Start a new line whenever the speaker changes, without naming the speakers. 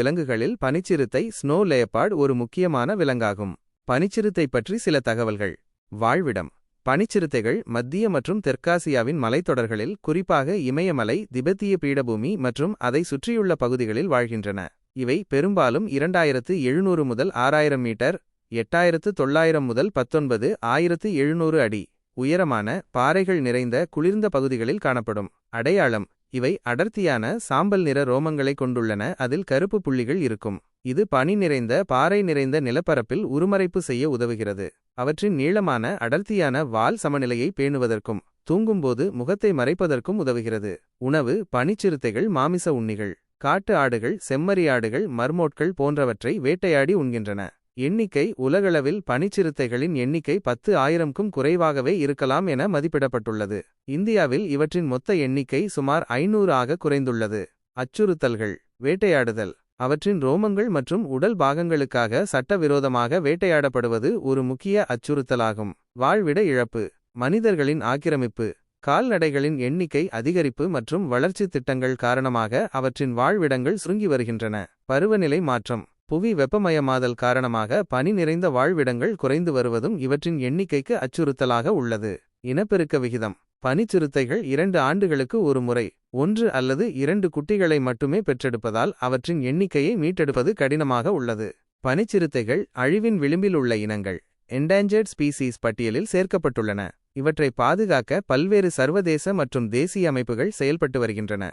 விலங்குகளில் பனிச்சிறுத்தை ஸ்னோ லேயப்பார்ட் ஒரு முக்கியமான விலங்காகும். பனிச்சிறுத்தை பற்றி சில தகவல்கள். வாழ்விடம். பனிச்சிறுத்தைகள் மத்திய மற்றும் தெற்காசியாவின் மலைத்தொடர்களில் குறிப்பாக இமயமலை திபெத்திய பீடபூமி மற்றும் அதை சுற்றியுள்ள பகுதிகளில் வாழ்கின்றன. இவை பெரும்பாலும் இரண்டாயிரத்து எழுநூறு முதல் ஆறாயிரம் மீட்டர் எட்டாயிரத்து தொள்ளாயிரம் முதல் பத்தொன்பது ஆயிரத்து எழுநூறு அடி உயரமான பாறைகள் நிறைந்த குளிர்ந்த பகுதிகளில் காணப்படும். அடையாளம். இவை அடர்த்தியான சாம்பல் நிற ரோமங்களை கொண்டுள்ளன. அதில் கருப்பு புள்ளிகள் இருக்கும். இது பனி நிறைந்த பாறை நிறைந்த நிலப்பரப்பில் உருமறைப்பு செய்ய உதவுகிறது. அவற்றின் நீளமான அடர்த்தியான வால் சமநிலையை பேணுவதற்கும் தூங்கும்போது முகத்தை மறைப்பதற்கும் உதவுகிறது. உணவு பனிச்சிறுத்தைகள் மாமிச உண்ணிகள் காட்டு ஆடுகள் செம்மறியாடுகள் மர்மோட்கள் போன்றவற்றை வேட்டையாடி உண்கின்றன. எண்ணிக்கை உலகளவில் பனிச்சிறுத்தைகளின் எண்ணிக்கை பத்து ஆயிரம்க்கும் குறைவாகவே இருக்கலாம் என மதிப்பிடப்பட்டுள்ளது. இந்தியாவில் இவற்றின் மொத்த எண்ணிக்கை சுமார் ஐநூறு ஆக குறைந்துள்ளது. அச்சுறுத்தல்கள் வேட்டையாடுதல் அவற்றின் ரோமங்கள் மற்றும் உடல் பாகங்களுக்காக சட்டவிரோதமாக வேட்டையாடப்படுவது ஒரு முக்கிய அச்சுறுத்தலாகும். வாழ்விட இழப்பு மனிதர்களின் ஆக்கிரமிப்பு கால்நடைகளின் எண்ணிக்கை அதிகரிப்பு மற்றும் வளர்ச்சித் திட்டங்கள் காரணமாக அவற்றின் வாழ்விடங்கள் சுருங்கி வருகின்றன. பருவநிலை மாற்றம் புவி வெப்பமயமாதல் காரணமாக பனி நிறைந்த வாழ்விடங்கள் குறைந்து வருவதும் இவற்றின் எண்ணிக்கைக்கு அச்சுறுத்தலாக உள்ளது. இனப்பெருக்க விகிதம். பனிச்சிறுத்தைகள் இரண்டு ஆண்டுகளுக்கு ஒரு முறை ஒன்று அல்லது இரண்டு குட்டிகளை மட்டுமே பெற்றெடுப்பதால் அவற்றின் எண்ணிக்கையை மீட்டெடுப்பது கடினமாக உள்ளது. பனிச்சிறுத்தைகள் அழிவின் விளிம்பில் உள்ள இனங்கள் என்டேஞ்சர்ட் ஸ்பீசீஸ் பட்டியலில் சேர்க்கப்பட்டுள்ளன. இவற்றை பாதுகாக்க பல்வேறு சர்வதேச மற்றும் தேசிய அமைப்புகள் செயல்பட்டு வருகின்றன.